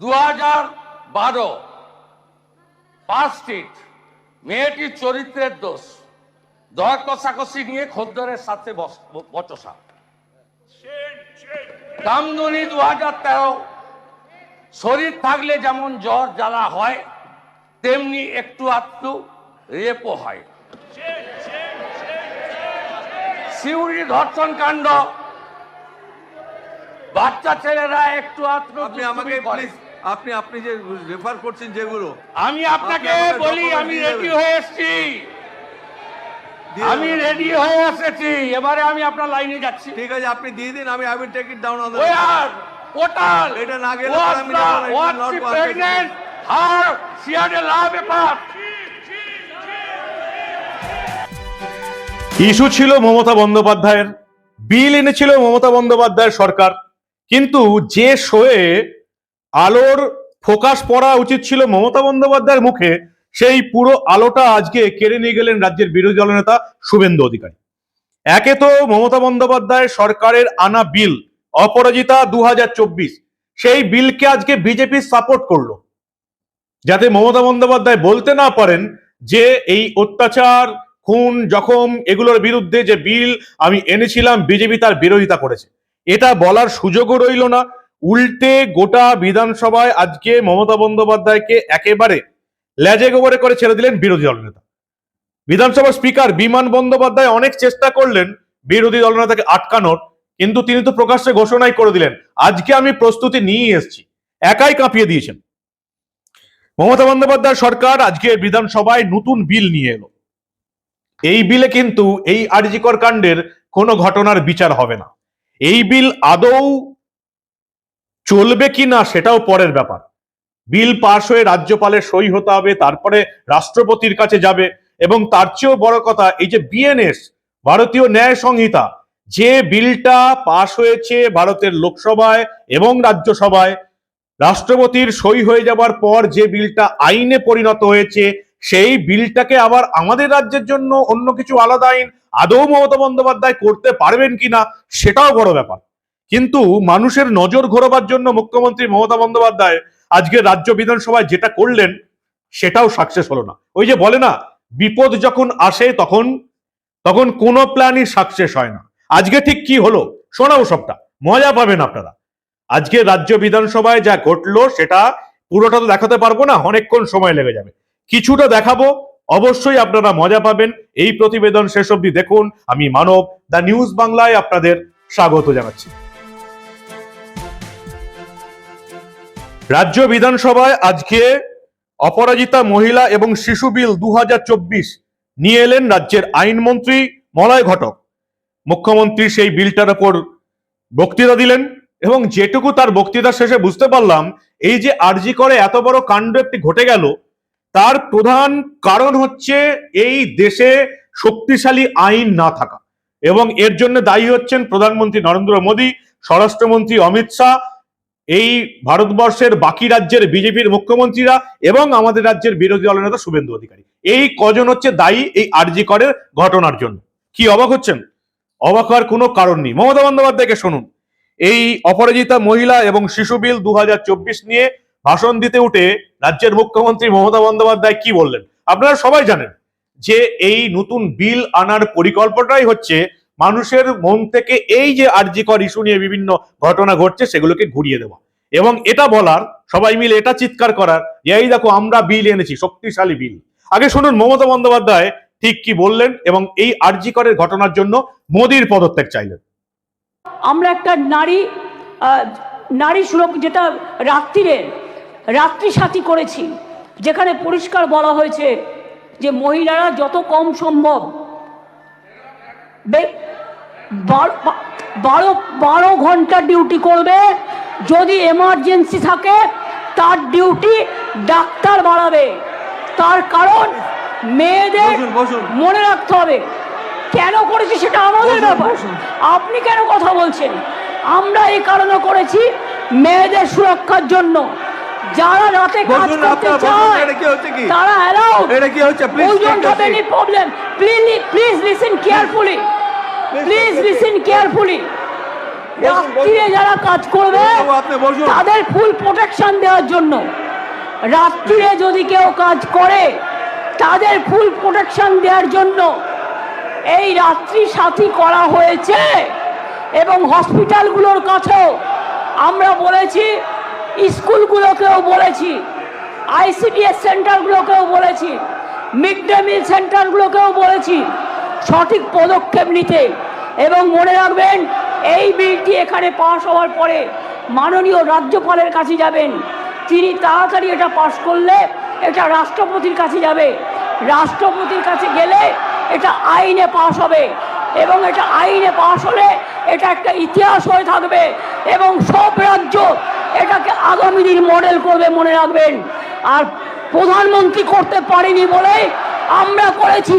দু হাজার বারো পাঁচ মেয়েটির চরিত্রের দোষ। দর কষাকষি নিয়ে খদ্দরের সাথে বচসা। কামদুনি দু হাজার তেরো শরীর থাকলে যেমন জ্বর জ্বালা হয় তেমনি একটু আধটু রেপও হয়। সিউড়ি ধর্ষণ কাণ্ড। বাচ্চা ছেলেরা একটু আধটু আমাকে আপনি আপনি যে রেফার করছেন যেগুলো আমি আপনাকে বলি আমি রেডি হয়ে এসেছি। আমি রেডি হয়ে এসেছি। এবারে আমি আপনার লাইনে যাচ্ছি। ঠিক আছে আপনি দিয়ে দিন আমি I will take it down on ওই আর পোর্টাল এটা না গেলে আমি যাব না, it will not work. Pregnant her she had a love paper issue ছিল মমতা বন্দ্যোপাধ্যায়ের বিল এনেছিল মমতা বন্দ্যোপাধ্যায়ের সরকার। কিন্তু যে শোয়ে আলোর ফোকাস পড়া উচিত ছিল মমতা বন্দ্যোপাধ্যায়ের মুখে। সেই পুরো আলোটা আজকে কেড়ে নিয়ে গেলেন রাজ্যের বিরোধী দলনেতা শুভেন্দু অধিকারী। একে তো মমতা বন্দ্যোপাধ্যায় সরকারের আনা বিল, অপরাজিতা দু হাজার চব্বিশ। সেই বিলকে আজকে বিজেপি সাপোর্ট করল। যাতে মমতা বন্দ্যোপাধ্যায় বলতে না পারেন যে এই অত্যাচার, খুন, জখম এগুলোর বিরুদ্ধে যে বিল আমি এনেছিলাম, বিজেপি তার বিরোধিতা করেছে। এটা বলার সুযোগও রইল না উল্টে গোটা বিধানসভায় আজকে মমতা বন্দ্যোপাধ্যায়কে একেবারে লেজে গোবরে করে ছেড়ে দিলেন বিরোধী দলনেতা বিধানসভার স্পিকার বিমান বন্দ্যোপাধ্যায় অনেক চেষ্টা করলেন বিরোধী দলনেতাকে আটকানোর, কিন্তু তিনি তো প্রকাশ্যে ঘোষণাই করে দিলেন, আজকে আমি প্রস্তুতি নিয়ে এসেছি, একাই কাঁপিয়ে দিয়েছেন। মমতা বন্দ্যোপাধ্যায় সরকার আজকে বিধানসভায় নতুন বিল নিয়ে এলো। এই বিলে কিন্তু এই আরজিকর কাণ্ডের কোনো ঘটনার বিচার হবে না। এই বিল আদৌ চলবে কি না সেটাও পরের ব্যাপার। বিল পাশ হয়ে রাজ্যপালের সই হতে হবে, তারপরে রাষ্ট্রপতির কাছে যাবে। এবং তার চেয়েও বড় কথা, এই যে বিএনএস, ভারতীয় ন্যায় সংহিতা, যে বিলটা পাশ হয়েছে ভারতের লোকসভায় এবং রাজ্যসভায়, রাষ্ট্রপতির সই হয়ে যাবার পর যে বিলটা আইনে পরিণত হয়েছে, সেই বিলটাকে আবার আমাদের রাজ্যের জন্য অন্য কিছু আলাদা আইন, আদৌ মমতা বন্দ্যোপাধ্যায় করতে পারবেন কিনা, সেটাও বড় ব্যাপার। কিন্তু মানুষের নজর ঘোরাবার জন্য মুখ্যমন্ত্রী মমতা বন্দ্যোপাধ্যায় আজকে রাজ্য বিধানসভায় যেটা করলেন, সেটাও সাকসেস হলো না। ওই যে বলে না, বিপদ যখন আসে তখন তখন কোনো প্ল্যানই সাকসেস হয় না। আজকে ঠিক কি হলো? শোনাও সবটা। মজা পাবেন আপনারা। আজকে রাজ্য বিধানসভায় যা ঘটলো, সেটা পুরোটা তো দেখাতে পারব না, অনেকক্ষণ সময় লেগে যাবে। কিছুটা দেখাবো, অবশ্যই আপনারা মজা পাবেন। এই প্রতিবেদন শেষ অবধি দেখুন। আমি মানব, দ্য নিউজ বাংলায় আপনাদের স্বাগত জানাচ্ছি। রাজ্য বিধানসভায় আজকে অপরাজিতা মহিলা এবং শিশু বিল দু হাজার চব্বিশ নিয়ে এলেন রাজ্যের আইনমন্ত্রী মলয় ঘটক। মুখ্যমন্ত্রী সেই বিলটার ওপর বক্তৃতা দিলেন এবং যেটুকু তার বক্তৃতা শেষে বুঝতে পারলাম, এই যে আরজি করে এত বড় কাণ্ড একটি ঘটে গেল, তার প্রধান কারণ হচ্ছে এই দেশে শক্তিশালী আইন না থাকা। এবং এর জন্য দায়ী হচ্ছেন প্রধানমন্ত্রী নরেন্দ্র মোদী, স্বরাষ্ট্রমন্ত্রী অমিত শাহ এই ভারতবর্ষের বাকি রাজ্যের বিজেপির মুখ্যমন্ত্রীরা এবং আমাদের রাজ্যের বিরোধী দলনেতা শুভেন্দু অধিকারী। এই কজন হচ্ছে দায়ী এই আরজি করের ঘটনার জন্য। কি অবাক হচ্ছেন? অবাক হওয়ার কোনো কারণ নেই। মমতা বন্দ্যোপাধ্যায়কে শুনুন। এই অপরাজিতা মহিলা এবং শিশু বিল দু হাজার চব্বিশ নিয়ে ভাষণ দিতে উঠে রাজ্যের মুখ্যমন্ত্রী মমতা বন্দ্যোপাধ্যায় কি বললেন? আপনারা সবাই জানেন যে এই নতুন বিল আনার পরিকল্পনাই হচ্ছে মানুষের মন থেকে এই যে আর্যিকর ইস্যু নিয়ে বিভিন্ন ঘটনা ঘটছে, সেগুলোকে ঘুরিয়ে দেওয়া এবং এটা বলার, সবাই মিলে এটা চিৎকার করার এই দেখো, আমরা বিল এনেছি, শক্তিশালী বিল। আগে শুনুন, মমতা বন্দ্যোপাধ্যায় ঠিক কি বললেন এবং এই আর্যিকরের ঘটনার জন্য মোদির পদত্যাগ চাইলেন। আমরা একটা নারী নারী সুরক্ষা, যেটা রাত্রিরে, রাত্রি সাথী করেছি, যেখানে পরিষ্কার বলা হয়েছে যে, মহিলারা যত কম সম্ভব বার- বারো ঘণ্টা ডিউটি করবে। যদি এমার্জেন্সি থাকে তার ডিউটি ডাক্তার বাড়াবে। তার কারণ মেয়েদের। মনে রাখতে হবে। কেন করেছি সেটা আমাদের ব্যাপার। আপনি কেন কথা বলছেন? আমরা এই কারণে করেছি মেয়েদের সুরক্ষার জন্য। যারা রাতে কাজ করতে চায়? তারা অ্যালাউড এটা কি হচ্ছে? Any problem please please listen carefully please listen carefully রাত্রিরে যারা কাজ করবে তাদের ফুল প্রোটেকশন দেওয়ার জন্য। রাত্রিরে যদি কেউ কাজ করে তাদের ফুল প্রোটেকশন দেওয়ার জন্য। এই রাত্রি সাথী করা হয়েছে এবং হসপিটালগুলোর কাছেও আমরা বলেছি স্কুলগুলোকেও বলেছি আইসিডিএস সেন্টারগুলোকেও বলেছি মিড ডে মিল সেন্টারগুলোকেও বলেছি। সঠিক পদক্ষেপ নিতে এবং মনে রাখবেন, এই বিলটি এখানে পাশ হওয়ার পরে মাননীয় রাজ্যপালের কাছে যাবেন। তিনি তাড়াতাড়ি এটা পাশ করলে এটা রাষ্ট্রপতির কাছে যাবে। রাষ্ট্রপতির কাছে গেলে এটা আইনে পাশ হবে এবং এটা আইনে পাশ হলে এটা একটা ইতিহাস হয়ে থাকবে এবং সব রাজ্য এটাকে আগামী দিন মডেল করবে মনে রাখবেন। আর প্রধানমন্ত্রী করতে পারেনি বলে আমরা করেছি।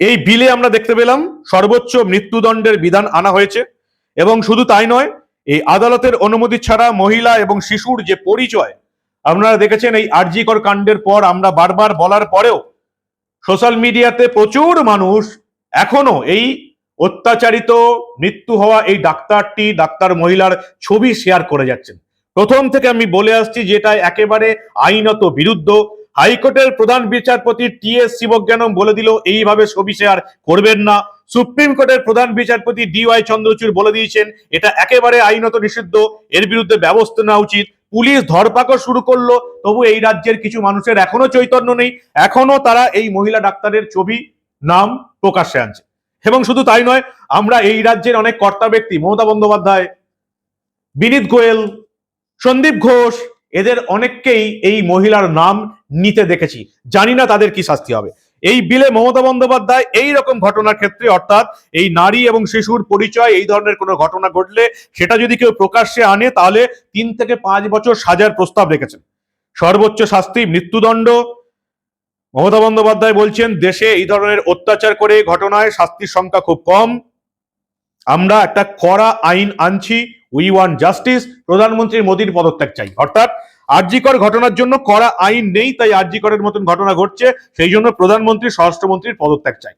এই বিলে আমরা দেখতে পেলাম সর্বোচ্চ মৃত্যুদণ্ডের বিধান আনা হয়েছে এবং শুধু তাই নয়, এই আদালতের অনুমতি ছাড়া মহিলা এবং শিশুর যে পরিচয়, আপনারা দেখেছেন এই আরজিকর কাণ্ডের পর আমরা বারবার বলার পরেও সোশ্যাল মিডিয়াতে প্রচুর মানুষ এখনও এই অত্যাচারিত, মৃত্যু হওয়া এই ডাক্তারটি, ডাক্তার মহিলার ছবি শেয়ার করে যাচ্ছেন। প্রথম থেকে আমি বলে আসছি, যেটা একেবারে আইনত বিরুদ্ধ। হাইকোর্টের প্রধান বিচারপতি টি এস শিবজ্ঞানম বলে দিল, এইভাবে ছবি শেয়ার করবেন না। সুপ্রিম কোর্টের প্রধান বিচারপতি ডি ওয়াই চন্দ্রচূড় বলে দিয়েছেন, এটা একেবারে আইনত নিষিদ্ধ। এর বিরুদ্ধে ব্যবস্থা নেওয়া উচিত। পুলিশ ধরপাকড় শুরু করল, তবু এই রাজ্যের কিছু মানুষের এখনও চৈতন্য নেই। এখনও তারা এই মহিলা ডাক্তারের ছবি, নাম প্রকাশ্যে আনছে। এবং শুধু তাই নয়, আমরা এই রাজ্যের অনেক কর্তা ব্যক্তি, মমতা বন্দ্যোপাধ্যায়, বিনীত গোয়েল, সন্দীপ ঘোষ এদের অনেককেই এই মহিলার নাম নিতে দেখেছি। জানি না তাদের কি শাস্তি হবে। এই বিলে মমতা বন্দ্যোপাধ্যায় এই রকম ঘটনার ক্ষেত্রে অর্থাৎ এই নারী এবং শিশুর পরিচয়, এই ধরনের কোনো ঘটনা ঘটলে সেটা যদি কেউ প্রকাশ্যে আনে, তাহলে তিন থেকে পাঁচ বছর সাজার প্রস্তাব রেখেছেন। সর্বোচ্চ শাস্তি, মৃত্যুদণ্ড। মমতা বন্দ্যোপাধ্যায় বলছেন, দেশে এই ধরনের অত্যাচার করে ঘটনায় শাস্তির সংখ্যা খুব কম। আমরা একটা কড়া আইন আনছি উই ওয়ান জাস্টিস প্রধানমন্ত্রী মোদীর পদত্যাগ চাই। অর্থাৎ আরজিকর ঘটনার জন্য কড়া আইন নেই, তাই আরজিকরের মতন ঘটনা ঘটছে, সেই জন্য প্রধানমন্ত্রী, স্বরাষ্ট্রমন্ত্রীর পদত্যাগ চাই।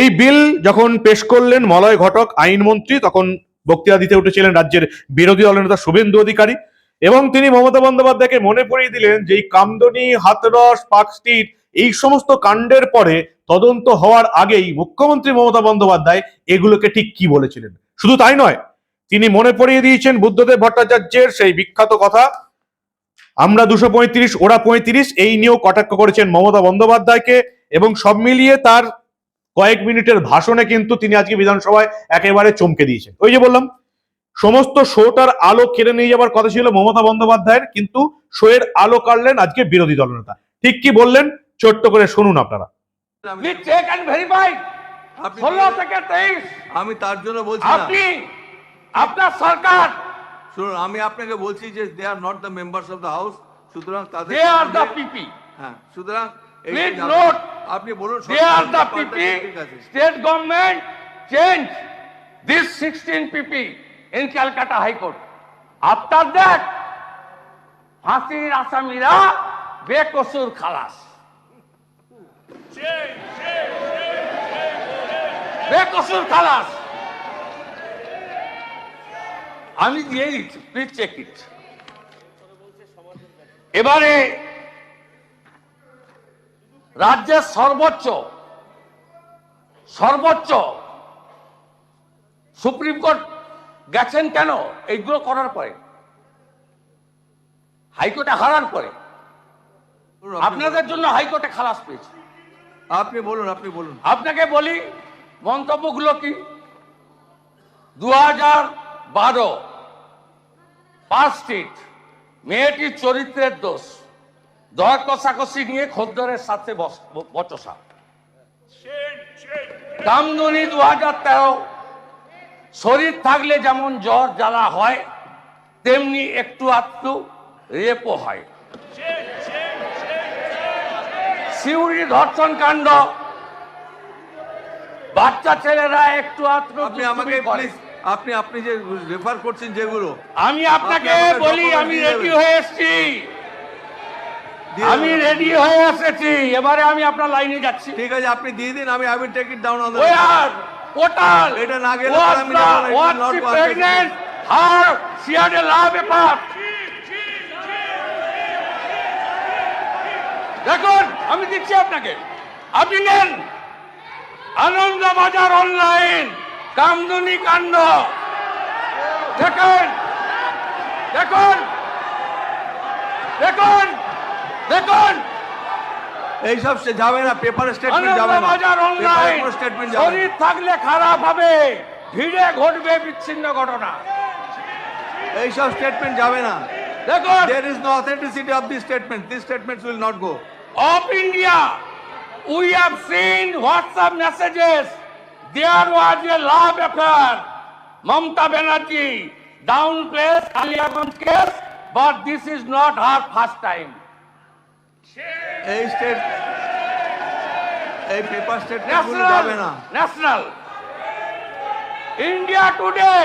এই বিল যখন পেশ করলেন মলয় ঘটক, আইনমন্ত্রী, তখন বক্তৃতা দিতে উঠেছিলেন রাজ্যের বিরোধী দলনেতা শুভেন্দু অধিকারী এবং তিনি মমতা বন্দ্যোপাধ্যায়কে মনে পড়িয়ে দিলেন যে এই কামদনি, হাতরস পার্ক স্ট্রিট এই সমস্ত কাণ্ডের পরে তদন্ত হওয়ার আগেই মুখ্যমন্ত্রী মমতা বন্দ্যোপাধ্যায় এগুলোকে ঠিক কি বলেছিলেন? শুধু তাই নয় তিনি মনে পড়িয়ে দিয়েছেন বুদ্ধদেব ভট্টাচার্যের সেই বিখ্যাত কথা। আমরা দুশো পঁয়ত্রিশ ওরা পঁয়ত্রিশ এই নিয়েও কটাক্ষ করেছেন মমতা বন্দ্যোপাধ্যায়কে এবং সব মিলিয়ে তার কয়েক মিনিটের ভাষণে কিন্তু তিনি আজকে বিধানসভায় একেবারে চমকে দিয়েছেন। ওই যে বললাম সমস্ত শোটার আলো কেড়ে নিয়ে যাবার কথা ছিল মমতা বন্দ্যোপাধ্যায়ের কিন্তু শোয়ের আলো কাটলেন আজকে বিরোধী দলনেতা ঠিক কি বললেন? ছোট্ট করে শুনুন আপনারা। আমি তার জন্য বলছি আপনি আপনার সরকার! শুনুন আমি আপনাকে বলছি যে they are not the members of the house সুতরাং তাদের দে আর দ্য পিপি হ্যাঁ সুতরাং যে Please আপনি- বলুন দে আর দ্য পিপি ঠিক আছে। State government change this sixteen PP in Calcutta high court after that ফাঁসির আসামিরা বেকসুর খালাস বেকসুর খালাস আমি দিয়ে দিচ্ছি প্লিজ চেক ইট এবারে রাজ্যের সর্বোচ্চ সর্বোচ্চ সুপ্রিম কোর্ট গেছেন কেন? এইগুলো করার পরে। হাইকোর্টে হারার পরে। আপনাদের জন্য হাইকোর্টে খালাস পেয়েছে। আপনি বলুন আপনি বলুন। আপনাকে বলি মন্তব্যগুলো কি? দু হাজার বারো। পাঁচ স্ট্রিট মেয়েটির চরিত্রের দোষ। দর কষাকষি নিয়ে খদ্দরের সাথে বচসা। কামদুনি দু হাজার তেরো। শরীর থাকলে যেমন জ্বর জ্বালা হয় তেমনি একটু আধটু রেপও হয়। সিউড়ি ধর্ষণ কাণ্ড। বাচ্চা ছেলেরা একটু আধটু আমাকে আপনি আপনি যে রেফার করছেন যেগুলো আমি আপনাকে বলি আমি রেডি হয়ে এসেছি। আমি রেডি হয়ে এসেছি। এবারে আমি আপনার লাইনে যাচ্ছি। ঠিক আছে আপনি দিয়ে দিন আমি I will take it down on ওই আর পোর্টাল এটা না গেলে আমি যাব না, it will what not see go on pregnant her she had a love paper দেখুন আমি দিচ্ছি আপনাকে। আপনি নেন। আনন্দ বাজার অনলাইন কামদুনি কাণ্ড। দেখুন দেখুন দেখুন দেখুন। এইসব সে যাবে না পেপার স্টেটমেন্ট যাবে না। বাজার অনলাইন স্টেটমেন্ট যাবে শরীর থাকলে খারাপ হবে। ভিড়ে ঘটবে বিচ্ছিন্ন ঘটনা। এইসব স্টেটমেন্ট যাবে না। দেখুন। There is no authenticity of these statement these statements will not go of India we have seen WhatsApp messages. There was a love affair. Mamta Banerjee downplays Aliaganj case, but this is not her first time. এই state এই paper স্টেটমেন্টগুলো যাবে না National, national. India today.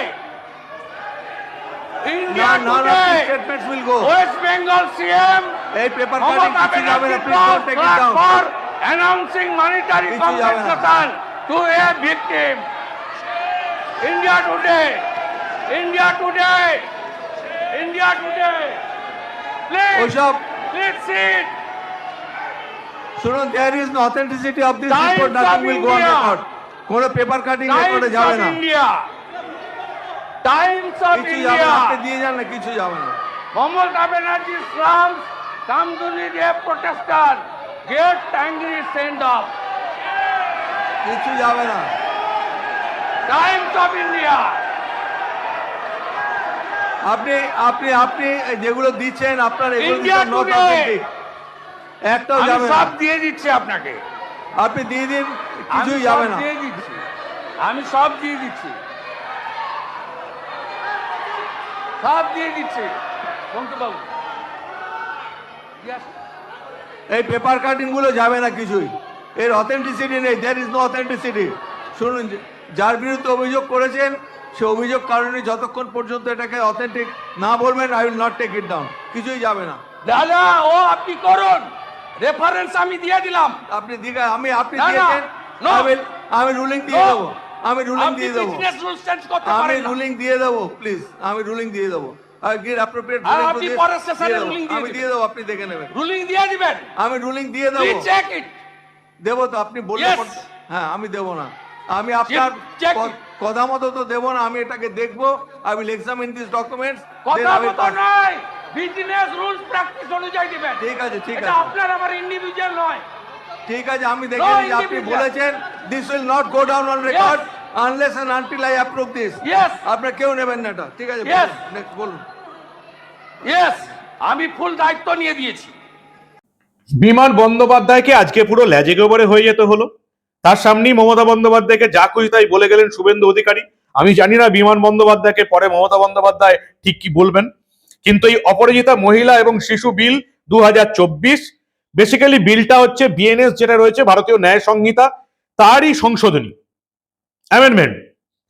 India none of these today. will go West Bengal CM এই paper cutting কিছু যাবে না please don't take it down for announcing monetary কিছু যাবে না। compensation to a victim. India today, India today, India today. Please, ওইসব please sit. শুনুন there is no authenticity of this Times report nothing of will go on India. Record কোন paper cutting Times রেকর্ডে যাবে of না India. Times of কিছু যাবে না আপনি India. দিয়ে যান না কিছু যাবে না Mamata Banerjee slums Kamduni Dev protester get angry send off. কিছু যাবে না। Times of India. আপনি আপনি আপনি যেগুলো দিচ্ছেন আপনার এগুলো একটাও যাবে না। সব দিয়ে দিচ্ছি আপনাকে। আপনি দিয়ে দিন কিছুই যাবে না। দিয়ে দিচ্ছি। আমি সব দিয়ে দিচ্ছি। সব দিয়ে দিচ্ছি। বাবু। এই পেপার কাটিংগুলো যাবে না কিছুই। এর অথেন্টিসিটি নেই দেয়ার ইজ নো অথেন্টিসিটি শুনুন যার বিরুদ্ধে অভিযোগ করেছেন সে অভিযোগ কারণে যতক্ষণ পর্যন্ত এটাকে অথেন্টিক না বলবেন I will not take it down কিছুই যাবে না। দাদা ও আপনি করুন। রেফারেন্স আমি দিয়ে দিলাম। আপনি দিঘা আমি আপনি দিয়েছেন আমি রুলিং দিয়ে দেবো। আমি রুলিং দিয়ে দেবো। আমি রুলিং দিয়ে দেবো প্লিজ আমি রুলিং দিয়ে দেবো। আমি দিয়ে দেবো আপনি দেখে নেবেন। রুলিং দিয়ে দিবেন। আমি রুলিং দিয়ে দেবো। চেক ইট দেবো তো আপনি বললে হ্যাঁ আমি দেবো না। আমি আপনার কথা মতো তো দেবো না আমি এটাকে দেখব। I will examine this documents কথা মতো নয় বিজনেস রুলস প্র্যাকটিস অনুযায়ী দিবেন। ঠিক আছে ঠিক আছে। আপনার আমার ইন্ডিভিজুয়াল নয়। ঠিক আছে আমি দেখে নিচ্ছি আপনি বলেছেন this will not go down on record unless and until I approve this yes আপনার কেউ নেবেন না এটা ঠিক আছে নেক্সট বলুন। ইয়েস আমি ফুল দায়িত্ব নিয়ে দিয়েছি। বিমান বন্দ্যোপাধ্যায়কে আজকে পুরো ল্যাজে গোবরে হয়ে যেতে হলো। তার সামনেই মমতা বন্দ্যোপাধ্যায়কে যা খুশি তাই বলে গেলেন শুভেন্দু অধিকারী। আমি জানি না বিমান বন্দ্যোপাধ্যায়কে পরে মমতা বন্দ্যোপাধ্যায় ঠিক কি বলবেন। কিন্তু এই অপরাজিতা মহিলা এবং শিশু বিল দুহাজার চব্বিশ বেসিক্যালি বিলটা হচ্ছে বিএনএস যেটা রয়েছে, ভারতীয় ন্যায় সংহিতা, তারই সংশোধনী। অ্যামেন্ডমেন্ট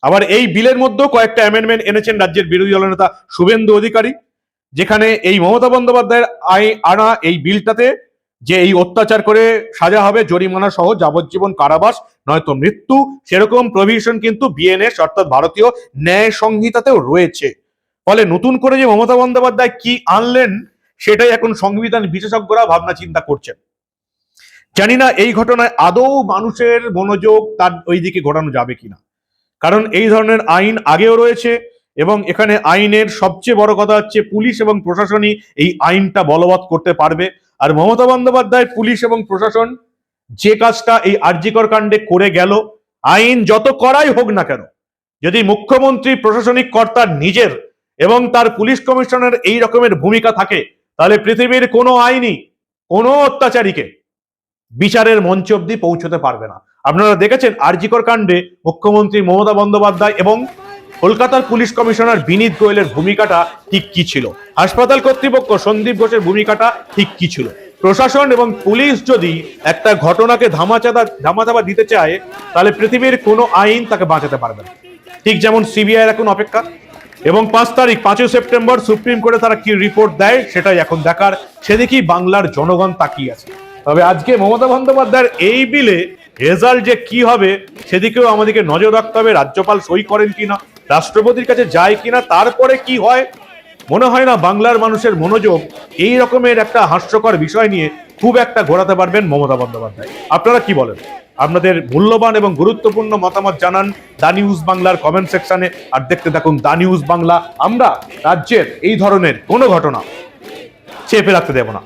আবার এই বিলের মধ্যেও কয়েকটা অ্যামেন্ডমেন্ট এনেছেন রাজ্যের বিরোধী দলনেতা শুভেন্দু অধিকারী, যেখানে এই মমতা বন্দ্যোপাধ্যায়ের আই আনা এই বিলটাতে যে এই অত্যাচার করে সাজা হবে জরিমানা সহ যাবজ্জীবন কারাবাস, নয়তো মৃত্যু, সেরকম প্রভিশন কিন্তু বিএনএস অর্থাৎ ভারতীয় ন্যায় সংহিতাতেও রয়েছে। ফলে নতুন করে যে মমতা বন্দ্যোপাধ্যায় কি আনলেন, সেটাই এখন সংবিধান বিশেষজ্ঞরা ভাবনা চিন্তা করছেন। জানি না এই ঘটনায় আদৌ মানুষের মনোযোগ তার ওই দিকে ঘোরানো যাবে কিনা। কারণ এই ধরনের আইন আগেও রয়েছে এবং এখানে আইনের সবচেয়ে বড় কথা হচ্ছে পুলিশ এবং প্রশাসনই এই আইনটা বলবৎ করতে পারবে। আর মমতা বন্দ্যোপাধ্যায় পুলিশ এবং প্রশাসন যে কাজটা এই আরজিকর কাণ্ডে করে গেল, আইন যত করাই হোক না কেন, যদি মুখ্যমন্ত্রী, প্রশাসনিক কর্তার নিজের এবং তার পুলিশ কমিশনার এই রকমের ভূমিকা থাকে, তাহলে পৃথিবীর কোনো আইনই, কোনো অত্যাচারীকে বিচারের মঞ্চ অব্দি পৌঁছতে পারবে না। আপনারা দেখেছেন আরজিকর কাণ্ডে মুখ্যমন্ত্রী মমতা বন্দ্যোপাধ্যায় এবং কলকাতার পুলিশ কমিশনার বিনীত গোয়েলের ভূমিকাটা ঠিক কি ছিল? হাসপাতাল কর্তৃপক্ষ সন্দীপ ঘোষের ভূমিকাটা ঠিক কি ছিল? প্রশাসন এবং পুলিশ যদি একটা ঘটনাকে ধামাচাপা ধামাচাপা দিতে চায়, তাহলে পৃথিবীর কোনো আইন তাকে বাঁচাতে পারবে না। ঠিক যেমন সিবিআই এখন অপেক্ষা। এবং পাঁচ তারিখ, পাঁচই সেপ্টেম্বর সুপ্রিম কোর্টে তারা কি রিপোর্ট দেয়, সেটাই এখন দেখার। সেদিকেই বাংলার জনগণ তাকিয়ে আছে। তবে আজকে মমতা বন্দ্যোপাধ্যায়ের এই বিলে রেজাল্ট যে কি হবে, সেদিকেও আমাদেরকে নজর রাখতে হবে, রাজ্যপাল সই করেন কিনা, রাষ্ট্রপতির কাছে যায় কিনা, তারপরে কি হয়? মনে হয় না বাংলার মানুষের মনোযোগ এই রকমের একটা হাস্যকর বিষয় নিয়ে খুব একটা ঘোরাতে পারবেন মমতা বন্দ্যোপাধ্যায়। আপনারা কি বলেন? আপনাদের মূল্যবান এবং গুরুত্বপূর্ণ মতামত জানান দা নিউজ বাংলার কমেন্ট সেকশনে আর দেখতে থাকুন দা নিউজ বাংলা। আমরা রাজ্যের এই ধরনের কোনো ঘটনা চেপে রাখতে দেব না।